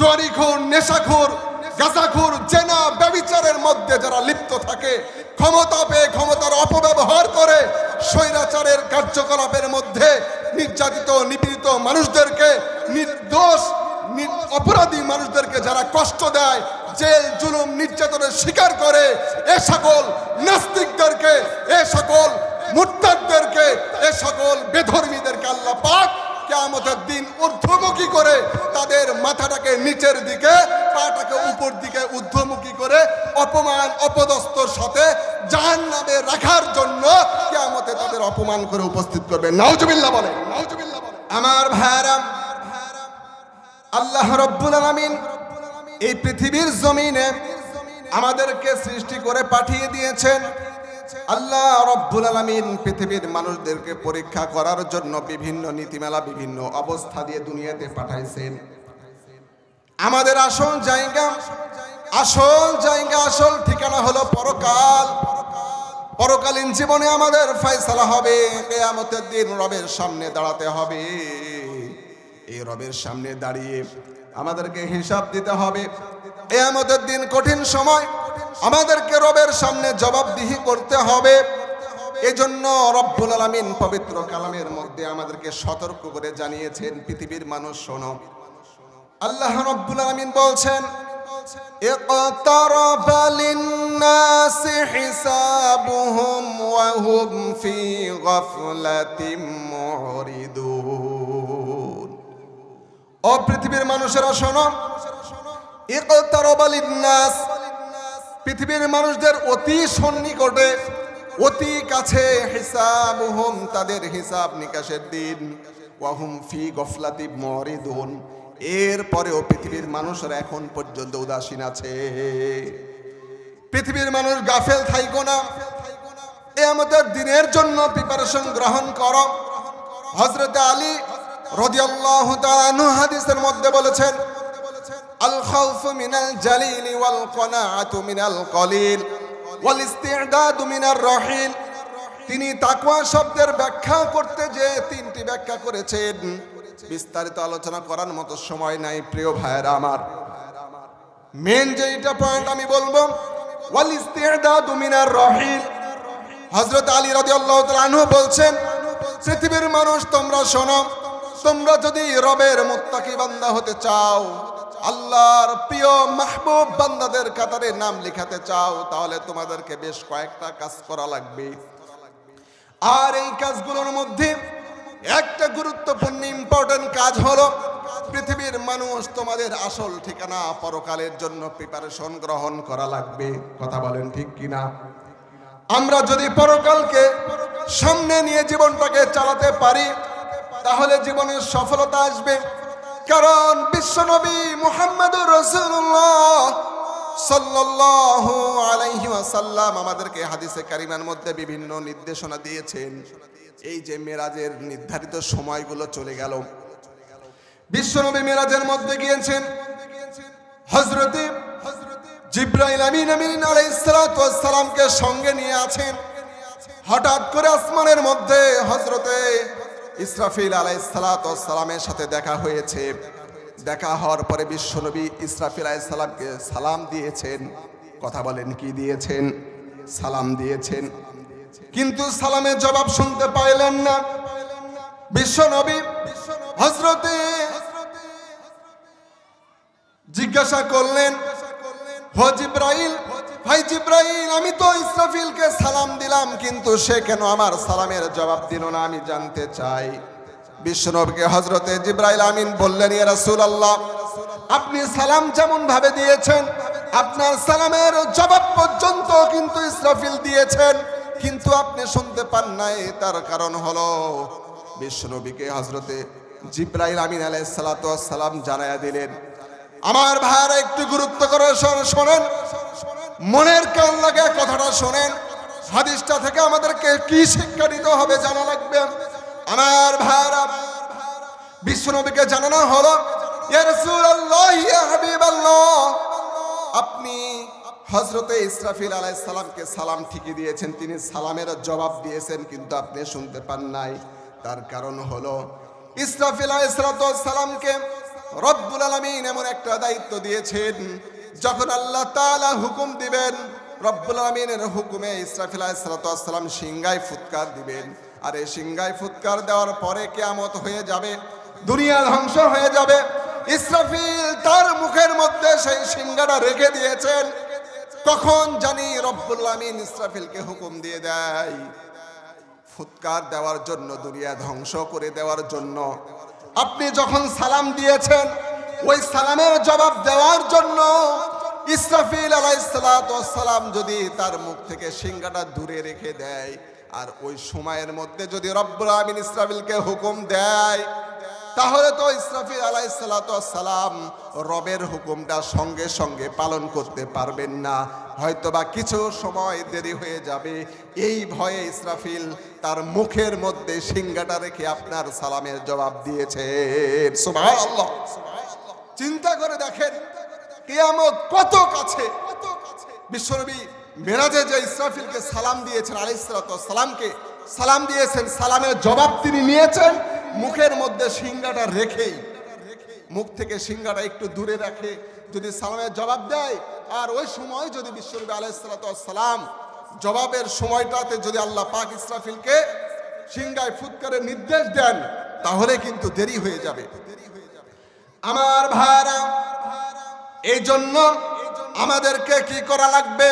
চুয়ারিখোর নেশাখোর, গাঁজাখোর, জেনা ব্যবিচারের মধ্যে যারা লিপ্ত থাকে, ক্ষমতা পেয়ে ক্ষমতার অপব্যবহার করে, স্বৈরাচারের কার্যকলাপের মধ্যে নির্যাতিত, নিপীড়িত মানুষদেরকে, নির্দোষ অপরাধী মানুষদেরকে যারা কষ্ট দেয়, জেল, জুলুম, নির্যাতনের শিকার করে, এ সকল নাস্তিকদেরকে, এ সকল মুরতাদদেরকে এ সকল বেধর্মীদেরকে আল্লাহ পাক কেয়ামতের দিন ঊর্ধ্বমুখী করে তাদের মাথাটাকে নিচের দিকে, পাটাকে উপর দিকে ঊর্ধ্বমুখী করে অপমান, অপদস্থর সাথে জাহান নামে রাখার জন্য কেয়ামতে তাদের অপমান করে উপস্থিত করবে। নাউজুবিল্লাহ বলে আমার ভাইরাম আল্লাহ রব্বুল আলামিন এই পৃথিবীর জমিনে আমাদেরকে সৃষ্টি করে পাঠিয়ে দিয়েছেন। আল্লাহ রব্বুল আলামিন পৃথিবীর মানুষদেরকে পরীক্ষা করার জন্য বিভিন্ন নীতিমালা, বিভিন্ন অবস্থা দিয়ে দুনিয়াতে পাঠাইছেন। আমাদের আসল জায়গা আসল জায়গা, আসল ঠিকানা হলো পরকাল। পরকালীন জীবনে আমাদের ফয়সালা হবে, কেয়ামতের দিন রবের সামনে দাঁড়াতে হবে। এই রবের সামনে দাঁড়িয়ে আমাদেরকে হিসাব দিতে হবে। কেয়ামতের দিন কঠিন সময় আমাদেরকে রবের সামনে জবাবদিহি করতে হবে এজন্য রব্বুল আলামিন পবিত্র কালামের মধ্যে আমাদেরকে সতর্ক করে জানিয়েছেন পৃথিবীর মানুষ শোনো আল্লাহ রব্বুল আলামিন বলছেন اقترب للناس حسابهم وهم في غفلة معرضون ও পৃথিবীর মানুষেরা শোনো اقترب للناس পৃথিবীর মানুষদের অতি সন্নিকটে, অতি কাছে হিসাবুহুম তাদের হিসাব নিকাশের দিন। ওয়াহুম ফি গফলাতি মরিদুন। এর পরেও পৃথিবীর মানুষেরা এখন পর্যন্ত উদাসীন আছে। পৃথিবীর মানুষ গাফেল থাইকো না। এ আমাদের দিনের জন্য প্রিপারেশন গ্রহণ করো। হজরত আলী রদিয়াল্লাহু হাদিসের মধ্যে বলেছেন জালিল ওয়াল কনাআতু মিনাল কলিল ওয়াল ইস্তি'দাদু মিনার রহিল। তিনি তাকওয়া শব্দের ব্যাখ্যা করতে যে তিনটি ব্যাখ্যা করেছেন। বিস্তারিত আলোচনা করার মতো সময় নাই, প্রিয় ভাইয়েরা আমার। মেন যেটা পয়েন্ট আমি বলব, ওয়াল ইস্তি'দাদু মিনার রহিল। হযরত আলী রাদিয়াল্লাহু তাআলা আনহু বলছেন, পৃথিবীর মানুষ, তোমরা শোনো, তোমরা যদি রবের মুত্তাকি বান্দা হতে চাও আল্লাহর প্রিয় মাহবুব বান্দাদের কাতারে নাম লেখাতে চাও, তাহলে তোমাদেরকে বেশ কয়েকটা কাজ করা লাগবে। আর এই কাজগুলোর মধ্যে একটা গুরুত্বপূর্ণ ইম্পর্টেন্ট কাজ হলো, পৃথিবীর মানুষ তোমাদের আসল ঠিকানা পরকালের জন্য প্রিপারেশন গ্রহণ করা লাগবে। কথা বলেন ঠিক কিনা? আমরা যদি পরকালকে সামনে নিয়ে জীবনটাকে চালাতে পারি, তাহলে জীবনের সফলতা আসবে। কারণ বিশ্বনবী মুহাম্মদুর রসুল্লাহ সাল্লাল্লাহু আলাইহি ওয়াসাল্লাম আমাদেরকে হাদিসে কারিমার মধ্যে বিভিন্ন নির্দেশনা দিয়েছেন। এই যে মেরাজের নির্ধারিত সময়গুলো চলে গেল। বিশ্বনবী মেরাজের মধ্যে গিয়েছেন হজরতে জিব্রাইল আমিন আমিন আলাইসালামকে সঙ্গে নিয়ে আছেন। হঠাৎ করে আসমানের মধ্যে হজরতে ইসরাফিল আলাইসালামের সাথে দেখা হয়েছে। দেখা হওয়ার পরে বিশ্বনবী ইসরাফিল আলাইসালামকে সালাম দিয়েছেন। কথা বলেন, কি দিয়েছেন? সালাম দিয়েছেন। কিন্তু সালামের জবাব শুনতে পাইলেন না। বিশ্বনবী হজরতে জিজ্ঞাসা করলেন, হো জিব্রাইল ভাই জিব্রাইল, আমি তো ইসরাফিলকে সালাম দিলাম, কিন্তু সে কেন আমার সালামের জবাব দিল না, আমি জানতে চাই। বিশ্বনবীকে হজরতে জিব্রাইল আমিন বললেন, ইয়া রাসূলুল্লাহ, আপনি সালাম যেমন ভাবে দিয়েছেন, আপনার সালামের জবাব পর্যন্ত কিন্তু ইসরাফিল দিয়েছেন, কিন্তু আপনি শুনতে পান নাই, তার কারণ হলো বিশ্বনবীকে হজরতে জিব্রাইল আমিন আলাইহিস সালাম জানায়া দিলেন। আমার ভাইয়ারা, একটু গুরুত্ব করে শোন- শোনেন মনের কান লাগে কথাটা শোনেন। হাদিসটা থেকে আমাদেরকে কি শিক্ষা দিতে হবে জানা লাগবে? আমার ভাইয়ারা বিশ্বনবীকে জানানো হলো আপনি হজরতে ইসরাফিল আলাইহিস সালামকে সালাম ঠিকই দিয়েছেন, তিনি সালামের জবাব দিয়েছেন, কিন্তু আপনি শুনতে পান নাই। তার কারণ হলো, ইসরাফিল আলাইহিস সালামকে রব্বুল আলামিন এমন একটা দায়িত্ব দিয়েছেন যখন আল্লাহ তাআলা হুকুম দিবেন, রব্বুল আলামিনের হুকুমে ইসরাফিল সালাম সিংগায় ফুৎকার দিবেন। আর এই সিংগায় ফুৎকার দেওয়ার পরে কিয়ামত হয়ে যাবে দুনিয়া ধ্বংস হয়ে যাবে। ইসরাফিল তার মুখের মধ্যে সেই সিংহাটা রেখে দিয়েছেন। তখন জানি রব্বুল আমিন ইসরাফিলকে হুকুম দিয়ে দেয়, ফুৎকার দেওয়ার জন্য, দুনিয়া ধ্বংস করে দেওয়ার জন্য। আপনি যখন সালাম দিয়েছেন ওই সালামের জবাব দেওয়ার জন্য ইসরাফিল আলাইসালাম যদি তার মুখ থেকে সিংহাটা দূরে রেখে দেয়, আর ওই সময়ের মধ্যে যদি রব্বুল আমিন ইসরাফিলকে হুকুম দেয়, তাহলে তো ইসরাফিল আলাইসালাম রবের হুকুমটা সঙ্গে সঙ্গে পালন করতে পারবেন না। হয়তোবা কিছু সময় দেরি হয়ে যাবে, এই ভয়ে ইসরাফিল তার মুখের মধ্যে সিংহাটা রেখে আপনার সালামের জবাব দিয়েছে। সুবহানাল্লাহ। চিন্তা করে দেখেন, কিয়ামত কত কাছে। বিশ্বনবী মেরাজে যে ইসরাফিলকে সালাম দিয়েছেন আলাইসালামকে সালাম দিয়েছেন, সালামের জবাব তিনি নিয়েছেন, মুখের মধ্যে সিংহাটা রেখেই। মুখ থেকে সিংহাটা একটু দূরে রাখে, যদি সালামের জবাব দেয়, আর ওই সময় যদি বিশ্বনবী আলাইসালাম জবাবের সময়টাতে যদি আল্লাহ পাক ইসরাফিলকে সিংহায় ফুৎকারের নির্দেশ দেন, তাহলে কিন্তু দেরি হয়ে যাবে। আমার ভাইরা, এই জন্য আমাদেরকে কি করা লাগবে?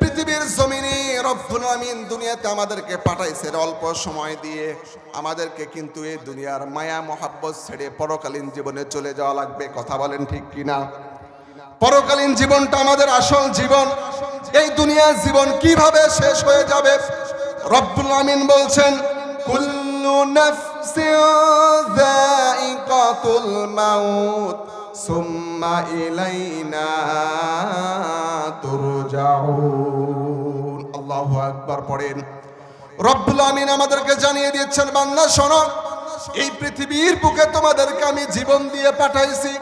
পৃথিবীর জমিনে রব্বুল আমিন দুনিয়াতে আমাদেরকে পাঠাইছে অল্প সময় দিয়ে। আমাদেরকে কিন্তু এই দুনিয়ার মায়া, মহাব্বত ছেড়ে পরকালীন জীবনে চলে যাওয়া লাগবে। কথা বলেন ঠিক কিনা? পরকালীন জীবনটা আমাদের আসল জীবন। এই দুনিয়ার জীবন কীভাবে শেষ হয়ে যাবে? রব্বুল আমিন বলছেন, কুল্লু নাফসিন যায়িকাতুল মাউত সুম্মা ইলাইনা তুরজাউন আল্লাহু আকবার পড়েন। রব্বুল আমিন আমাদেরকে জানিয়ে দিচ্ছেন বান্দা শোনো, এই পৃথিবীর বুকে তোমাদেরকে আমি জীবন দিয়ে পাঠাইছি।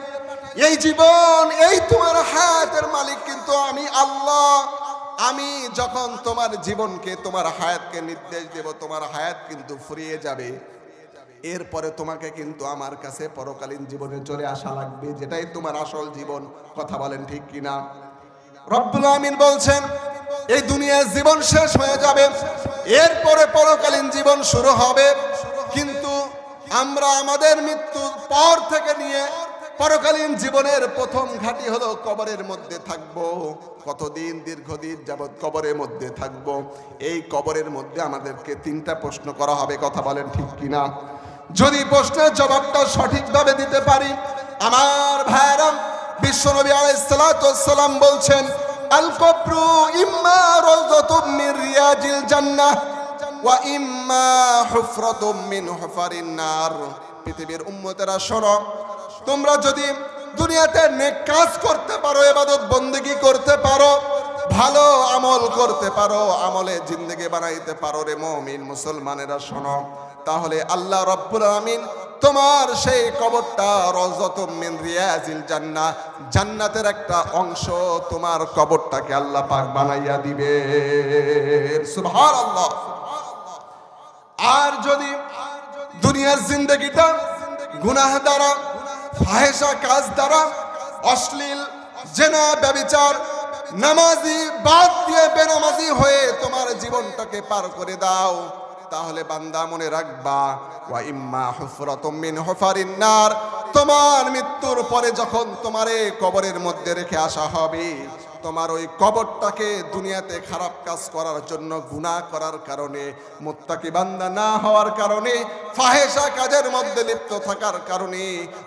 এই জীবন, এই তোমার হায়াতের মালিক কিন্তু আমি আল্লাহ। আমি যখন তোমার জীবনকে, তোমার হায়াতকে নির্দেশ দেব, তোমার হায়াত কিন্তু ফুরিয়ে যাবে। এরপরে তোমাকে কিন্তু আমার কাছে পরকালীন জীবনে চলে আসা লাগবে, যেটাই তোমার আসল জীবন। কথা বলেন ঠিক কিনা? রব্বুল আমিন বলছেন, এই দুনিয়ার জীবন শেষ হয়ে যাবে, এরপরে পরকালীন জীবন শুরু হবে। কিন্তু আমরা আমাদের মৃত্যুর পর থেকে নিয়ে পরকালীন জীবনের প্রথম ঘাটি হলো কবরের মধ্যে থাকব। কতদিন, দীর্ঘদিন যাবৎ কবরের মধ্যে থাকব। এই কবরের মধ্যে আমাদেরকে তিনটা প্রশ্ন করা হবে, কথা বলেন ঠিক কিনা? যদি প্রশ্নের জবাবটা সঠিকভাবে দিতে পারি, আমার ভাইরা বিশ্বনবী আলাইসালাম বলছেন ইম্মা ওয়া পৃথিবীর তোমরা যদি কাজ করতে পারো করতে পারো, ভালো আমল করতে পারো, আমলে জিন্দগি বানাইতে পারো রে মমিন মুসলমানেরা, শোনো তাহলে আল্লাহ রব্বুল আমিন তোমার সেই কবরটা রজতম মিন রিয়াজিল জান্নাহ, জান্নাতের একটা অংশ তোমার কবরটাকে আল্লাহ পাক বানাইয়া দিবে। সুবহানাল্লাহ। আর যদি দুনিয়ার জিন্দগিটা গুনাহ দ্বারা ফাহেসা কাজ দ্বারা, অশ্লীল, জেনা, ব্যবিচার, নামাজি, বাদ দিয়ে বেনামাজি হয়ে তোমার জীবনটাকে পার করে দাও। তাহলে বান্দা মনে রাখবা, ওয়া ইম্মা হুফরাতুম মিন হুফারিন নার। তোমার মৃত্যুর পরে যখন তোমারে কবরের মধ্যে রেখে আসা হবে, তোমার ওই কবরটাকে দুনিয়াতে খারাপ কাজ করার জন্য, গুনাহ করার কারণে, মুত্তাকি বান্দা না হওয়ার কারণে ফাহেসা কাজের মধ্যে লিপ্ত থাকার কারণে,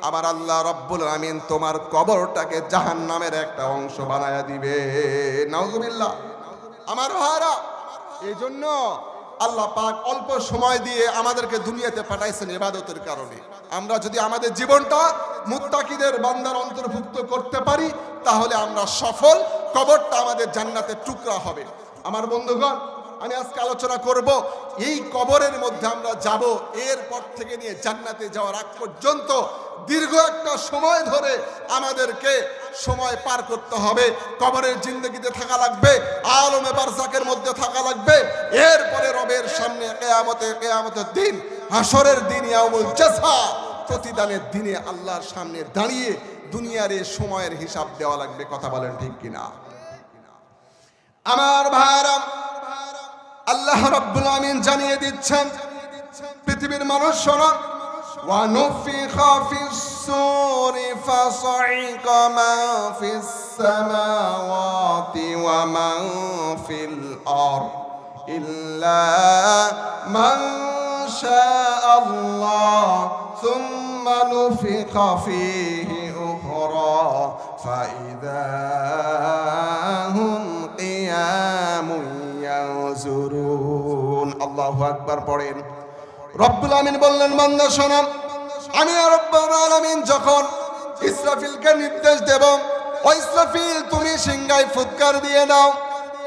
আমার আল্লাহ রব্বুল আমিন তোমার কবরটাকে জাহান্নামের একটা অংশ বানায়া দিবে। নাউজুবিল্লাহ। আমার ভাইরা এই জন্য আল্লাহ পাক অল্প সময় দিয়ে আমাদেরকে দুনিয়াতে পাঠাইছেন ইবাদতের কারণে। আমরা যদি আমাদের জীবনটা মুত্তাকিদের বান্দার অন্তর্ভুক্ত করতে পারি, তাহলে আমরা সফল, কবরটা আমাদের জান্নাতের টুকরা হবে। আমার বন্ধুগণ, আমি আজকে আলোচনা করব, এই কবরের মধ্যে আমরা যাব, এরপর থেকে নিয়ে জান্নাতে যাওয়ার আগ পর্যন্ত দীর্ঘ একটা সময় ধরে আমাদেরকে সময় পার করতে হবে। কবরের জিন্দগিতে থাকা লাগবে, আলমে বারজাকের মধ্যে থাকা লাগবে। এরপরে রবের সামনে কেয়ামতে, কেয়ামতের দিন হাসরের দিন, ইয়াউমুল জাযা প্রতিদানের দিনে আল্লাহর সামনে দাঁড়িয়ে দুনিয়ার সময়ের হিসাব দেওয়া লাগবে। কথা বলেন ঠিক কিনা? আমার ভাইরা, আল্লাহ রাব্বুল আমিন জানিয়ে দিচ্ছেন, পৃথিবীর মানুষ শোনো ونفخ في السور فصعق من في السماوات ومن في الأرض إلا من شاء الله ثم نفخ فيه أخرى فإذا هم قيام ينزرون الله أكبر برين রব্বুল আমিন বললেন, বান্দা শোনাম আমি রব্বুল আলামিন যখন ইসরাফিলকে নির্দেশ দেব ও ইসরাফিল তুমি সিংগাই ফুৎকার দিয়ে দাও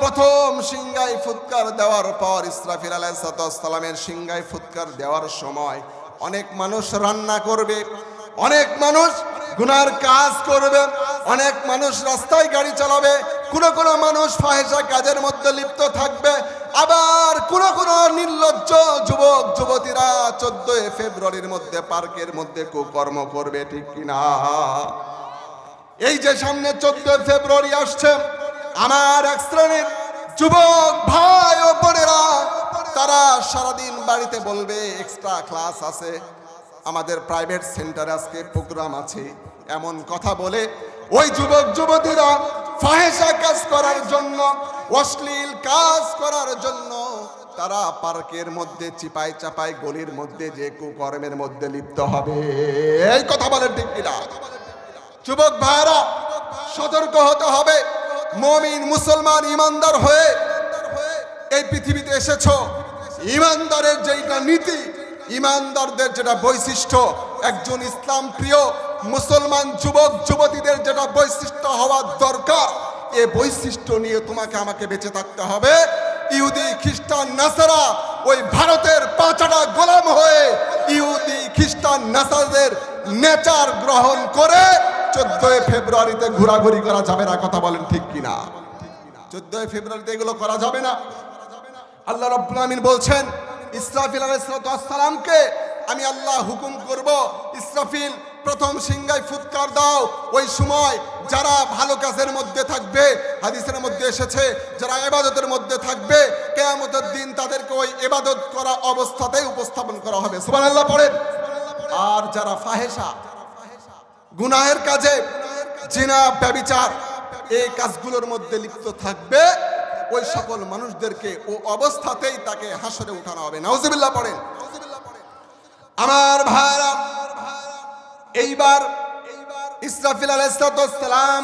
প্রথম সিংগাই ফুৎকার দেওয়ার পর ইসরাফিল আলাইসালামের সিংগাই ফুৎকার দেওয়ার সময় অনেক মানুষ রান্না করবে, অনেক মানুষ গুনার কাজ করবে, অনেক মানুষ রাস্তায় গাড়ি চালাবে কোনো কোনো মানুষ ফাহেসা কাজের মধ্যে লিপ্ত থাকবে। আবার কোন কোন নির্লজ্জ যুবক, যুবতীরা চোদ্দই ফেব্রুয়ারির মধ্যে পার্কের মধ্যে কুকর্ম করবে, ঠিক কিনা? এই যে সামনে চোদ্দই ফেব্রুয়ারি আসছে, আমার এক শ্রেণির যুবক ভাই ও বোনেরা, তারা সারাদিন বাড়িতে বলবে, এক্সট্রা ক্লাস আছে, আমাদের প্রাইভেট সেন্টারে আজকে প্রোগ্রাম আছে। এমন কথা বলে ওই যুবক, যুবতীরা ফাহেসা কাজ করার জন্য, অশ্লীল কাজ করার জন্য তারা পার্কের মধ্যে, চিপাই চাপাই গলির মধ্যে, যে কুকর্মের মধ্যে লিপ্ত হবে। এই কথা বলেন ঠিক কিনা? যুবক ভাইরা সতর্ক হতে হবে। মমিন, মুসলমান, ইমানদার হয়ে এই পৃথিবীতে এসেছ। ইমানদারের যেটা নীতি, ইমানদারদের যেটা বৈশিষ্ট্য, একজন ইসলাম প্রিয় মুসলমান যুবক, যুবতীদের যেটা বৈশিষ্ট্য হওয়ার দরকার, এ বৈশিষ্ট্য নিয়ে তোমাকে আমাকে বেঁচে থাকতে হবে। ইহুদি, খ্রিস্টান, নাসারা, ওই ভারতের পাঁচাটা গোলাম হয়ে ইহুদি, খ্রিস্টান, নাসারদের নেচার গ্রহণ করে চোদ্দই ফেব্রুয়ারিতে ঘোরাঘুরি করা যাবে না, কথা বলেন ঠিক কিনা? চোদ্দই ফেব্রুয়ারিতে এগুলো করা যাবে না। আল্লাহ রব্বুল আমিন বলছেন, ইসরাফিল আলাইসালামকে আমি আল্লাহ হুকুম করব, ইসরাফিল প্রথম সিংগায় ফুৎকার দাও। ওই সময় যারা ভালো কাজের মধ্যে থাকবে, হাদিসের মধ্যে এসেছে, যারা এবাদতের মধ্যে থাকবে, কেয়ামতের দিন তাদেরকে ওই এবাদত করা অবস্থাতেই উপস্থাপন করা হবে। সুবহানাল্লাহ, পড়েন। আর যারা ফাহেসা গুনাহের কাজে, জিনা, ব্যবিচার, এই কাজগুলোর মধ্যে লিপ্ত থাকবে, ওই সকল মানুষদেরকে ও অবস্থাতেই তাকে হাসরে উঠানো হবে। নাউজুবিল্লাহ, পড়েন। আমার ভাইরা এইবার ইসরাফিল আলাইসালাম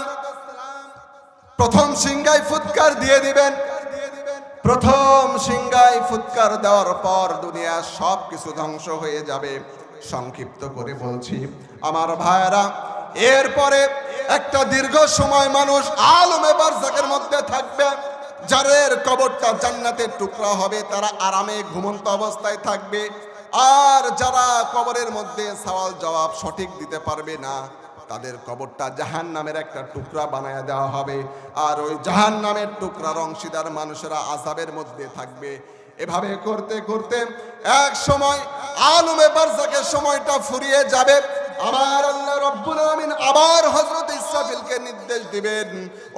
প্রথম সিংগায় ফুৎকার দিয়ে দিবেন। প্রথম সিংগায় ফুৎকার দেওয়ার পর দুনিয়া সব কিছু ধ্বংস হয়ে যাবে। সংক্ষিপ্ত করে বলছি, আমার ভাইরা এরপরে একটা দীর্ঘ সময় মানুষ আলমে বারজাকের মধ্যে থাকবে। যাদের কবরটা জান্নাতের টুকরা হবে, তারা আরামে ঘুমন্ত অবস্থায় থাকবে। আর যারা কবরের মধ্যে সওয়াল জবাব সঠিক দিতে পারবে না, তাদের কবরটা জাহান নামের একটা টুকরা বানায় দেওয়া হবে। আর ওই জাহান নামের টুকরার অংশীদার মানুষেরা আজাবের মধ্যে থাকবে। এভাবে করতে করতে এক সময় আলমে বারজাকের সময়টা ফুরিয়ে যাবে। আমার আল্লাহ রব্বুল আমিন আবার হযরত ইসরাফিলকে নির্দেশ দিবেন।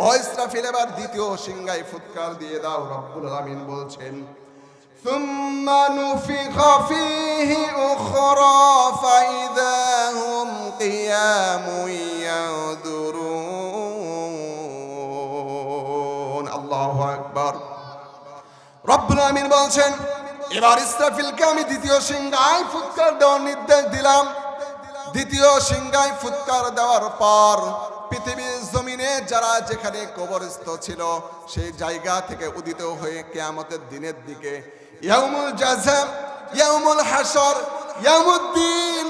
ও ইসরাফিল এবার দ্বিতীয় সিংহাই ফুৎকার দিয়ে দাও, রব্বুল আমিন বলছেন ثم نفخ فيه أخرى فإذا هم قيام ينظرون الله أكبر রব্বুল আমিন বলছেন এবার ইসরাফিলকে আমি দ্বিতীয় সিংহায় ফুৎকার দেওয়ার নির্দেশ দিলাম দ্বিতীয় সিংহায় ফুৎকার দেওয়ার পর পৃথিবীর জমিনে যারা যেখানে কবরস্থ ছিল সেই জায়গা থেকে উদিত হয়ে কেয়ামতের দিনের দিকে ইয়াউমুল জাজাম ইয়াউমুল হাসর ইয়ামুদ্দিন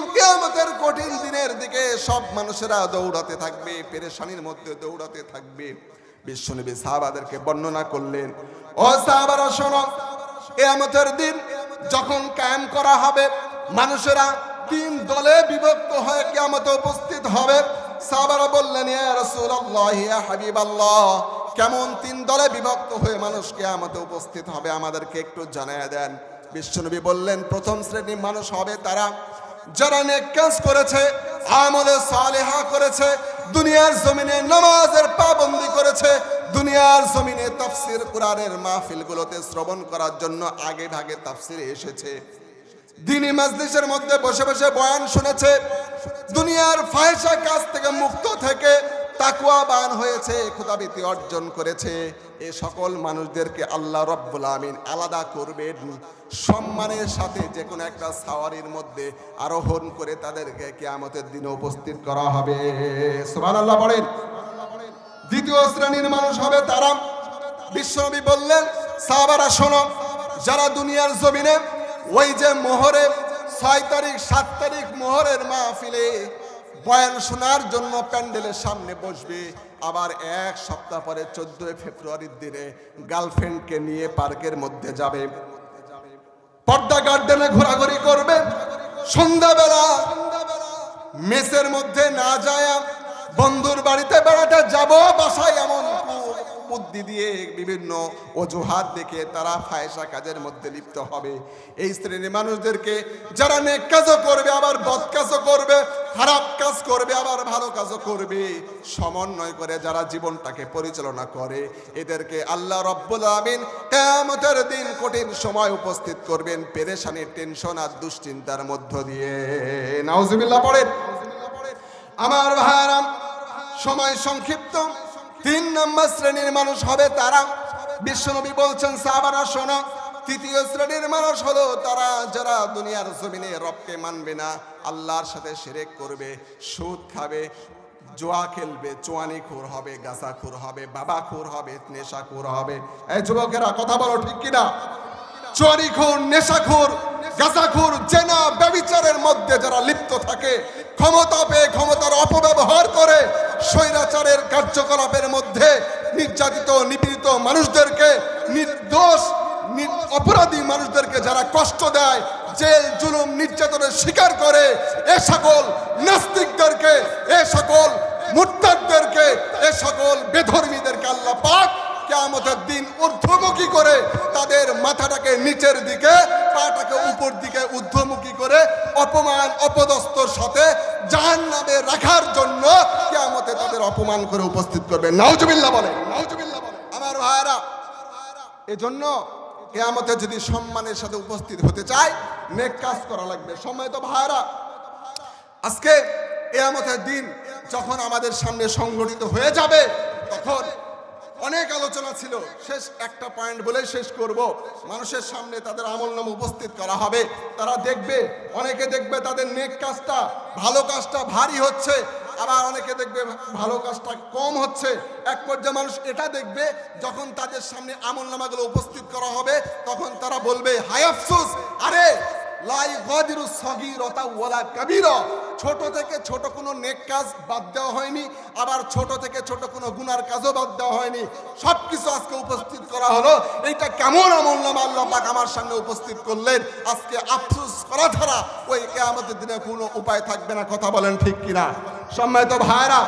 কঠিন দিনের দিকে সব মানুষেরা দৌড়াতে থাকবে, পেরেশানির মধ্যে দৌড়াতে থাকবে। সাহাবাদেরকে বর্ণনা করলেন, ও সাহাবারা, শোনো দিন যখন কায়েম করা হবে, মানুষেরা তিন দলে বিভক্ত হয়ে কেয়ামতে উপস্থিত হবে। সাহাবারা বললেন, ইয়া রাসূলুল্লাহ, ইয়া হাবিবাল্লাহ কেমন তিন দলে বিভক্ত হয়ে মানুষ কেয়ামতে উপস্থিত হবে, আমাদেরকে একটু জানায় দেন। বিশ্বনবী বললেন, প্রথম শ্রেণির মানুষ হবে তারা যারা নেক কাজ করেছে, আমলে সালেহা করেছে, দুনিয়ার জমিনে নামাজের পাবন্দি করেছে, দুনিয়ার জমিনে তাফসির কোরআনের মাহফিলগুলোতে শ্রবণ করার জন্য আগে ভাগে তাফসিরে এসেছে। দিনী মাজলিসের মধ্যে বসে বসে বয়ান শুনেছে, দুনিয়ার ফায়সা কাজ থেকে মুক্ত থেকে তাকুয়া বান হয়েছে খুদাবিতি অর্জন করেছে। এ সকল মানুষদেরকে আল্লাহ রব্বুল আমিন আলাদা করবেন। সম্মানের সাথে যে কোনো একটা সাওয়ারির মধ্যে আরোহণ করে তাদেরকে কিয়ামতের দিনে উপস্থিত করা হবে। সুবহানাল্লাহ বলেন। দ্বিতীয় শ্রেণির মানুষ হবে তারা। বিশ্বনবী বললেন, সাহাবারা, শোনো, যারা দুনিয়ার জমিনে ওই যে মোহরে ছয় তারিখ, সাত তারিখ মোহরের মাহফিলে বয়ান শোনার জন্য প্যান্ডেলের সামনে বসবে। আবার এক সপ্তাহ পরে চোদ্দই ফেব্রুয়ারির দিনে গার্লফ্রেন্ডকে নিয়ে পার্কের মধ্যে যাবে। পর্দা গার্ডেনে ঘোরাঘুরি করবে। সন্ধ্যাবেলা মেসের মধ্যে না যায় বন্ধুর বাড়িতে বেড়াতে যাব বাসায় এমন বুদ্ধি দিয়ে বিভিন্ন অজুহাত দেখে তারা ফায়সা কাজের মধ্যে লিপ্ত হবে। এই শ্রেণির মানুষদেরকে, যারা নেক কাজও করবে, আবার বদ কাজও করবে, খারাপ কাজ করবে, আবার ভালো কাজও করবে, সমন্বয় করে যারা জীবনটাকে পরিচালনা করে, এদেরকে আল্লাহ রব্বুল আমিন কেয়ামতের দিন কঠিন সময় উপস্থিত করবেন, পেরেশানির টেনশন আর দুশ্চিন্তার মধ্য দিয়ে। নাউজুবিল্লাহ, পড়েন। আমার ভাইরাম সময় সংক্ষিপ্ত। তিন নম্বর শ্রেণির মানুষ হবে তারা। বিশ্বনবী বলছেন, সাহাবারা, শোনো, তৃতীয় শ্রেণির মানুষ হলো তারা যারা দুনিয়ার জমিনে রবকে মানবে না, আল্লাহর সাথে শিরেক করবে, সুদ খাবে, জোয়া খেলবে, চোয়ানি খুর হবে গাছা খুর হবে, বাবা খুর হবে, নেশা খুর হবে। এই যুবকেরা, কথা বলো ঠিক কিনা? চুয়ারিখোর নেশাখোর গাঁজাখোর জেনা, ব্যবিচারের মধ্যে যারা লিপ্ত থাকে ক্ষমতা পেয়ে ক্ষমতার অপব্যবহার করে স্বৈরাচারের কার্যকলাপের মধ্যে নির্যাতিত, নিপীড়িত মানুষদেরকে, নির্দোষ অপরাধী মানুষদেরকে যারা কষ্ট দেয়, জেল, জুলুম, নির্যাতনের শিকার করে, এ সকল নাস্তিকদেরকে, এ সকল মুরতাদদেরকে এ সকল বেধর্মীদেরকে আল্লাহ পাক কেয়ামতের দিন ঊর্ধ্বমুখী করে তাদের মাথাটাকে নিচের দিকে, পাটাকে উপর দিকে ঊর্ধ্বমুখী করে অপমান, অপদস্থর সাথে জাহান নামে রাখার জন্য কেয়ামতে তাদের অপমান করে উপস্থিত করবে। নাউজুবিল্লাহ বলে নাউজুবিল্লাহ বলে। আমার ভাইরা এজন্য কেয়ামতে যদি সম্মানের সাথে উপস্থিত হতে চায়, নেক কাজ করা লাগবে। সময় তো ভাইরা আজকে এয়ামতের দিন যখন আমাদের সামনে সংগঠিত হয়ে যাবে, তখন অনেক আলোচনা ছিল। শেষ একটা পয়েন্ট বলে শেষ করব। মানুষের সামনে তাদের আমল নাম উপস্থিত করা হবে। তারা দেখবে, অনেকে দেখবে তাদের নেক কাজটা, ভালো কাজটা ভারী হচ্ছে। আবার অনেকে দেখবে ভালো কাজটা কম হচ্ছে। এক পর্যায়ে মানুষ এটা দেখবে, যখন তাদের সামনে আমল নামাগুলো উপস্থিত করা হবে, তখন তারা বলবে হাই আফসোস! আরে লাই ছোট থেকে ছোট কোনো নেক কাজ বাদ দেওয়া হয়নি, আবার ছোট থেকে ছোট কোনো গুনার কাজও বাদ দেওয়া হয়নি। সব কিছু আজকে উপস্থিত করা হলো। এইটা কেমন আমল নামা আল্লাহ পাক আমার সামনে উপস্থিত করলেন? আজকে আফসোস করা ছাড়া ওই কেয়ামতের দিনে কোনো উপায় থাকবে না, কথা বলেন ঠিক কিনা? সম্মানিত ভাইরা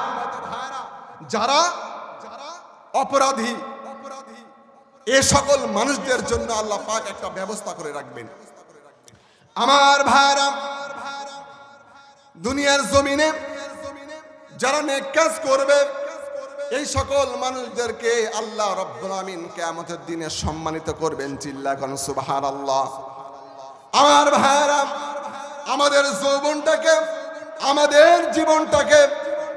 যারা যারা অপরাধী অপরাধী, এ সকল মানুষদের জন্য আল্লাহ পাক একটা ব্যবস্থা করে রাখবেন। আমার ভাইরা, দুনিয়ার জমিনে যারা নেক কাজ করবে, এই সকল মানুষদেরকে আল্লাহ রব্বুল আমিন কিয়ামতের দিনে সম্মানিত করবেন চিল্লা কোন, সুবহানাল্লাহ। আমার ভাইরা, আমাদের যৌবনটাকে, আমাদের জীবনটাকে,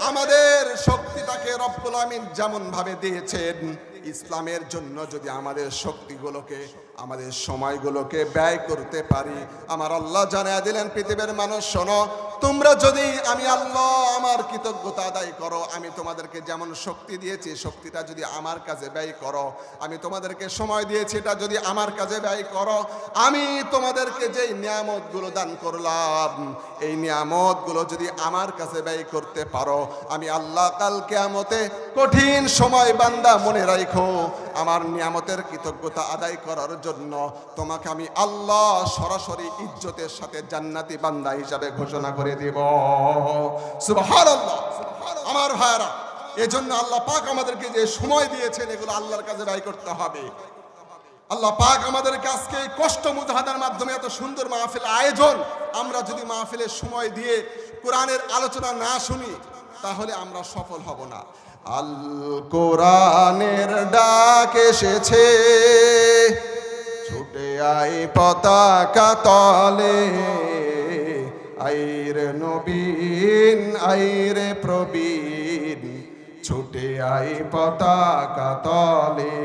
আমাদের শক্তিটাকে রব্বুল আমিন যেমন ভাবে দিয়েছেন, ইসলামের জন্য যদি আমাদের শক্তিগুলোকে আমাদের সময়গুলোকে ব্যয় করতে পারি। আমার আল্লাহ জানিয়ে দিলেন, পৃথিবীর মানুষ, শোনো, তোমরা যদি আমি আল্লাহ আমার কৃতজ্ঞতা আদায় করো, আমি তোমাদেরকে যেমন শক্তি দিয়েছি, শক্তিটা যদি আমার কাজে ব্যয় করো, আমি তোমাদেরকে সময় দিয়েছি, এটা যদি আমার কাজে ব্যয় করো, আমি তোমাদেরকে যেই নিয়ামতগুলো দান করলাম, এই নিয়ামতগুলো যদি আমার কাছে ব্যয় করতে পারো, আমি আল্লাহ কাল কেয়ামতে কঠিন সময় বান্দা মনে রাখো আমার নিয়ামতের কৃতজ্ঞতা আদায় করার জন্য তোমাকে আমি আল্লাহ সরাসরি ইজ্জতের সাথে জান্নাতি বান্দা হিসাবে ঘোষণা করে দেব। আমার ভাইরা এজন্য আল্লাহ পাক আমাদেরকে যে সময় দিয়েছেন, এগুলো আল্লাহর কাছে ব্যয় করতে হবে। আল্লাহ পাক আমাদেরকে আজকে এই কষ্ট মুজাহাদার মাধ্যমে এত সুন্দর মাহফিল আয়োজন, আমরা যদি মাহফিলের সময় দিয়ে কোরআনের আলোচনা না শুনি, তাহলে আমরা সফল হব না। আল কোরআনের ডাক এসেছে। ছুটে আই পতাকা তলে। আইর নবীন, আইরে প্রবীণ, ছুটে আই পতাকা তলে।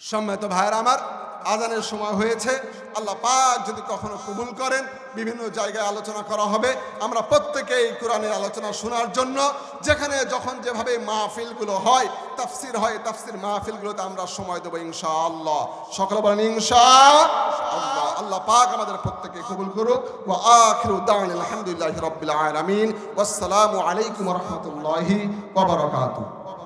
সম্মানিত ভাইয়ের আমার আজানের সময় হয়েছে। আল্লাহ পাক যদি কখনো কবুল করেন, বিভিন্ন জায়গায় আলোচনা করা হবে। আমরা প্রত্যেকেই কোরআনের আলোচনা শোনার জন্য, যেখানে যখন যেভাবে মাহফিলগুলো হয়, তাফসির হয়, তাফসির মাহফিলগুলোতে আমরা সময় দেবো ইনশাআল্লাহ। সকলে বলেন ইনশা আল্লাহ আল্লাহ পাক আমাদের প্রত্যেকে কবুল করুক। ও আখিরু দাওয়ান আলহামদুলিল্লাহি রাব্বিল আলামিন। ওয়াসসালামু আলাইকুম ওয়া রাহমাতুল্লাহি ওয়া বারাকাতুহু।